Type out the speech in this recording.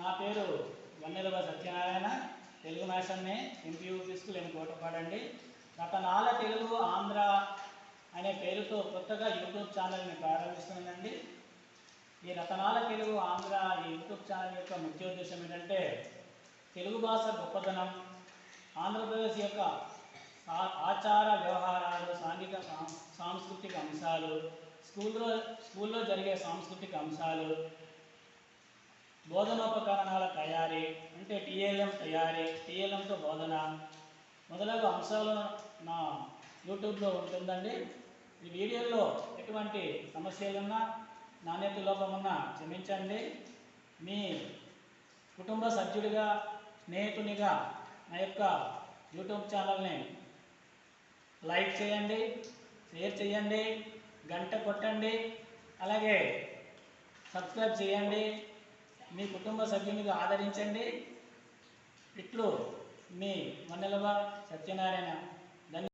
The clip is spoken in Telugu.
నా పేరు వన్నెలవ సత్యనారాయణ. తెలుగు నేషన్నే ఎంపీయూపీ స్కూల్ ఎం కోటపాడండి. రతనాల తెలుగు ఆంధ్ర అనే పేరుతో కొత్తగా యూట్యూబ్ ఛానల్ని ప్రారంభిస్తుందండి ఈ రతనాల తెలుగు ఆంధ్ర ఈ యూట్యూబ్ ఛానల్ యొక్క ముఖ్య ఉద్దేశం ఏంటంటే తెలుగు భాష గొప్పతనం ఆంధ్రప్రదేశ్ యొక్క ఆచార వ్యవహారాలు సాంఘిక సాంస్కృతిక అంశాలు స్కూల్లో స్కూల్లో జరిగే సాంస్కృతిక అంశాలు బోధనోపకరణాల తయారీ అంటే టీఎల్ఎం తయారీ టీఎల్ఎంతో బోధన. మొదలగు అంశాలు నా యూట్యూబ్లో ఉంటుందండి. ఈ వీడియోలో ఎటువంటి సమస్యలున్నా నాణ్యత లోపమున్నా క్షమించండి. మీ కుటుంబ సభ్యుడిగా స్నేహితునిగా నా యొక్క యూట్యూబ్ ఛానల్ని లైక్ చేయండి షేర్ చేయండి గంట కొట్టండి అలాగే సబ్స్క్రైబ్ చేయండి. మీ కుటుంబ సభ్యునిగా ఆదరించండి. ఇట్లు మీ మన్నెలవ సత్యనారాయణ